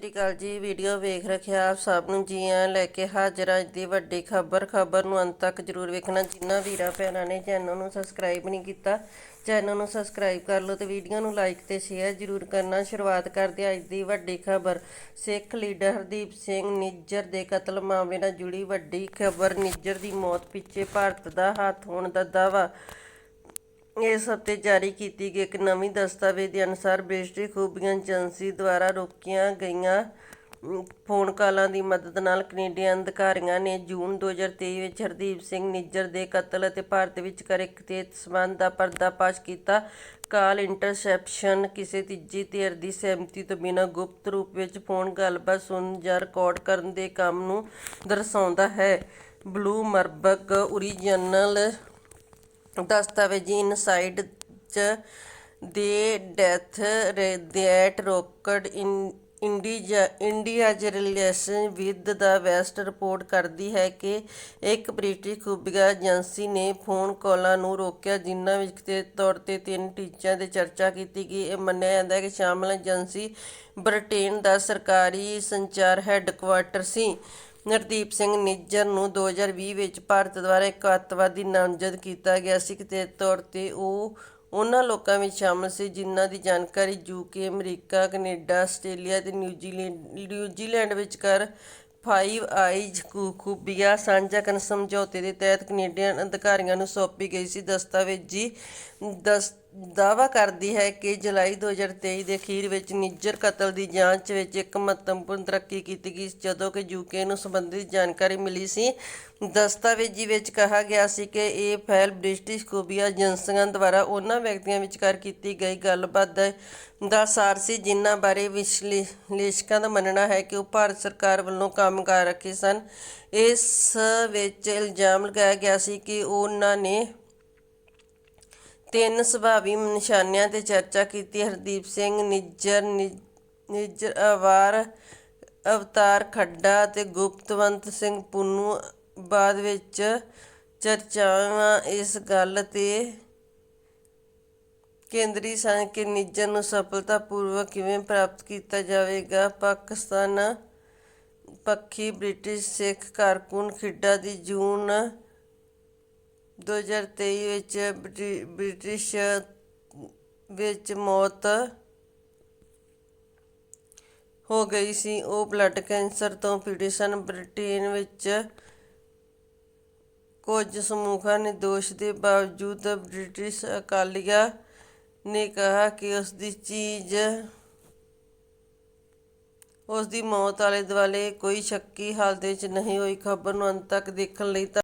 ਸਤਿ ਸ਼੍ਰੀ ਅਕਾਲ ਜੀ, ਵੀਡੀਓ ਵੇਖ ਰੱਖਿਆ ਆਪ ਸਭ ਨੂੰ, ਜੀ ਆਇਆਂ ਲੈ ਕੇ ਹਾਜ਼ਰ ਅੱਜ ਦੀ ਵੱਡੀ ਖਬਰ। ਖਬਰ ਨੂੰ ਅੰਤ ਤੱਕ ਜਰੂਰ ਵੇਖਣਾ, ਜਿਨ੍ਹਾਂ ਵੀਰਾਂ ਭੈਣਾਂ ਨੇ ਚੈਨਲ ਨੂੰ ਸਬਸਕ੍ਰਾਈਬ ਨਹੀਂ ਕੀਤਾ, ਚੈਨਲ ਨੂੰ ਸਬਸਕ੍ਰਾਈਬ ਕਰ ਲਓ ਤੇ ਵੀਡੀਓ ਨੂੰ ਲਾਈਕ ਤੇ ਸ਼ੇਅਰ ਜਰੂਰ ਕਰਨਾ। ਸ਼ੁਰੂਆਤ ਕਰਦੇ ਅੱਜ ਦੀ ਵੱਡੀ ਖਬਰ। ਸਿੱਖ ਲੀਡਰ ਹਰਦੀਪ ਸਿੰਘ ਨਿੱਜਰ ਦੇ ਕਤਲ ਮਾਮਲੇ ਨਾਲ ਜੁੜੀ ਵੱਡੀ ਖਬਰ। ਨਿੱਜਰ ਦੀ ਮੌਤ ਪਿੱਛੇ ਭਾਰਤ ਦਾ ਹੱਥ ਹੋਣ ਦਾ ਦਾਅਵਾ ਇਸ ਹਫ਼ਤੇ ਜਾਰੀ ਕੀਤੀ ਗਈ ਇੱਕ ਨਵੀਂ ਦਸਤਾਵੇਜ਼ ਦੇ ਅਨੁਸਾਰ ਬ੍ਰਿਟਿਸ਼ ਖੂਬੀਆਂ ਏਜੰਸੀ ਦੁਆਰਾ ਰੋਕੀਆਂ ਗਈਆਂ ਫੋਨ ਕਾਲਾਂ ਦੀ ਮਦਦ ਨਾਲ ਕੈਨੇਡੀਅਨ ਅਧਿਕਾਰੀਆਂ ਨੇ ਜੂਨ 2023 ਵਿੱਚ ਹਰਦੀਪ ਸਿੰਘ ਨਿੱਜਰ ਦੇ ਕਤਲ ਅਤੇ ਭਾਰਤ ਵਿੱਚ ਕਰ ਇੱਕ ਤੇ ਸਬੰਧ ਦਾ ਪਰਦਾਫਾਸ਼ ਕੀਤਾ। ਕਾਲ ਇੰਟਰਸੈਪਸ਼ਨ ਕਿਸੇ ਤੀਜੀ ਧਿਰ ਦੀ ਸਹਿਮਤੀ ਤੋਂ ਬਿਨਾਂ ਗੁਪਤ ਰੂਪ ਵਿੱਚ ਫੋਨ ਗੱਲਬਾਤ ਸੁਣਨ ਜਾਂ ਰਿਕਾਰਡ ਕਰਨ ਦੇ ਕੰਮ ਨੂੰ ਦਰਸਾਉਂਦਾ ਹੈ। ਬਲੂ ਬਲੂਮਬਰਗ ਓਰੀਜਨਲ ਦਸਤਾਵੇਜ਼ੀ ਇਨਸਾਈਡ ਚ the death that rocked in India relation with the west report ਕਰਦੀ ਹੈ ਕਿ ਇੱਕ ਬ੍ਰਿਟਿਸ਼ ਖੁਫੀਆ ਏਜੰਸੀ ਨੇ ਫੋਨ ਕਾਲਾਂ ਨੂੰ ਰੋਕਿਆ, ਜਿਨ੍ਹਾਂ ਵਿੱਚ ਕਿਤੇ ਤੌਰ ਤੇ ਤਿੰਨ ਟੀਚਿਆਂ 'ਤੇ ਚਰਚਾ ਕੀਤੀ ਗਈ। ਇਹ ਮੰਨਿਆ ਜਾਂਦਾ ਹੈ ਕਿ ਸ਼ਾਮਲ ਏਜੰਸੀ ਬ੍ਰਿਟੇਨ ਦਾ ਸਰਕਾਰੀ ਸੰਚਾਰ ਹੈੱਡਕੁਆਰਟਰ ਸੀ। ਨਰਦੀਪ ਸਿੰਘ ਨਿੱਜਰ ਨੂੰ 2020 ਵਿੱਚ ਭਾਰਤ ਦੁਆਰਾ ਇੱਕ ਅੱਤਵਾਦੀ ਨਾਮਜ਼ਦ ਕੀਤਾ ਗਿਆ ਸੀ ਤੇ ਤੌਰ ਤੇ ਉਹ ਉਹਨਾਂ ਲੋਕਾਂ ਵਿੱਚ ਸ਼ਾਮਲ ਸੀ ਜਿਨ੍ਹਾਂ ਦੀ ਜਾਣਕਾਰੀ ਯੂਕੇ ਅਮਰੀਕਾ, ਕੈਨੇਡਾ, ਆਸਟ੍ਰੇਲੀਆ ਤੇ ਨਿਊਜ਼ੀਲੈਂਡ ਨਿਊਜ਼ੀਲੈਂਡ ਵਿਚਕਾਰ ਫਾਈਵ ਆਈਜ਼ ਖੂਬੀਆ ਸਾਂਝਾ ਕਰਨ ਸਮਝੌਤੇ ਦੇ ਤਹਿਤ ਕੈਨੇਡੀਅਨ ਅਧਿਕਾਰੀਆਂ ਨੂੰ ਸੌਂਪੀ ਗਈ ਸੀ। ਦਸਤਾਵੇਜ਼ੀ ਦਸ ਦਾਅਵਾ ਕਰਦੀ ਹੈ ਕਿ ਜੁਲਾਈ 2023 ਦੇ ਅਖੀਰ ਵਿੱਚ ਨਿੱਜਰ ਕਤਲ ਦੀ ਜਾਂਚ ਵਿੱਚ ਇੱਕ ਮਹੱਤਵਪੂਰਨ ਤਰੱਕੀ ਕੀਤੀ ਗਈ ਜਦੋਂ ਕਿ ਯੂਕੇ ਨੂੰ ਸੰਬੰਧਿਤ ਜਾਣਕਾਰੀ ਮਿਲੀ ਸੀ। ਦਸਤਾਵੇਜ਼ੀ ਵਿੱਚ ਕਿਹਾ ਗਿਆ ਸੀ ਕਿ ਇਹ ਫੈਲ ਬ੍ਰਿਟਿਸ਼ ਖੂਬੀਆ ਏਜੰਸੀਆਂ ਦੁਆਰਾ ਉਹਨਾਂ ਵਿਅਕਤੀਆਂ ਵਿਚਕਾਰ ਕੀਤੀ ਗਈ ਗੱਲਬਾਤ ਦਾ ਦਾ ਸਾਰ ਸੀ, ਜਿਨ੍ਹਾਂ ਬਾਰੇ ਵਿਸ਼ਲੇਸ਼ਕਾਂ ਦਾ ਮੰਨਣਾ ਹੈ ਕਿ ਉਹ ਭਾਰਤ ਸਰਕਾਰ ਵੱਲੋਂ ਕੰਮ ਕਰ ਰਹੇ ਸਨ। ਇਸ ਵਿੱਚ ਇਲਜ਼ਾਮ ਲਗਾਇਆ ਗਿਆ ਸੀ ਕਿ ਉਹਨਾਂ ਨੇ ਤਿੰਨ ਸੁਭਾਵੀ ਨਿਸ਼ਾਨਿਆਂ ਤੇ ਚਰਚਾ ਕੀਤੀ। ਹਰਦੀਪ ਸਿੰਘ, ਨਿੱਜਰ, ਨਿ- ਨਿੱਜਰ ਅਵਾਰ ਅਵਤਾਰ ਖੱਡਾ ਅਤੇ ਗੁਪਤਵੰਤ ਸਿੰਘ ਪੁੰਨੂ। ਬਾਅਦ ਵਿੱਚ ਚਰਚਾਵਾਂ ਇਸ ਗੱਲ ਤੇ ਕੇਂਦਰੀ ਸਨ ਕਿ ਨਿੱਜਰ ਨੂੰ ਸਫਲਤਾਪੂਰਵਕ ਕਿਵੇਂ ਪ੍ਰਾਪਤ ਕੀਤਾ ਜਾਵੇਗਾ। ਪਾਕਿਸਤਾਨ ਪੱਖੀ ਬ੍ਰਿਟਿਸ਼ ਸਿੱਖ ਕਾਰਕੁਨ ਖਿੱਡਾ ਦੀ ਜੂਨ 2023 ਵਿੱਚ ਬ੍ਰਿਟਿ- ਬ੍ਰਿਟਿਸ਼ ਵਿੱਚ ਮੌਤ ਹੋ ਗਈ ਸੀ। ਉਹ ਬਲੱਡ ਕੈਂਸਰ ਤੋਂ ਪੀੜਿਤ ਸਨ। ਬ੍ਰਿਟੇਨ ਵਿੱਚ ਕੁਝ ਸਮੂਹਾਂ ਨੇ ਦੋਸ਼ ਦੇ ਬਾਵਜੂਦ ਬ੍ਰਿਟਿਸ਼ ਅਕਾਲੀਆ ਨੇ ਕਿਹਾ ਕਿ ਉਸ ਦੀ ਚੀਜ਼ ਉਸ ਦੀ ਮੌਤ ਆਲੇ ਦੁਆਲੇ ਕੋਈ ਸ਼ੱਕੀ ਹਾਲਤ ਵਿੱਚ ਨਹੀਂ ਹੋਈ। ਖਬਰ ਨੂੰ ਅੰਤ ਤੱਕ ਦੇਖਣ ਲਈ ਤਾਂ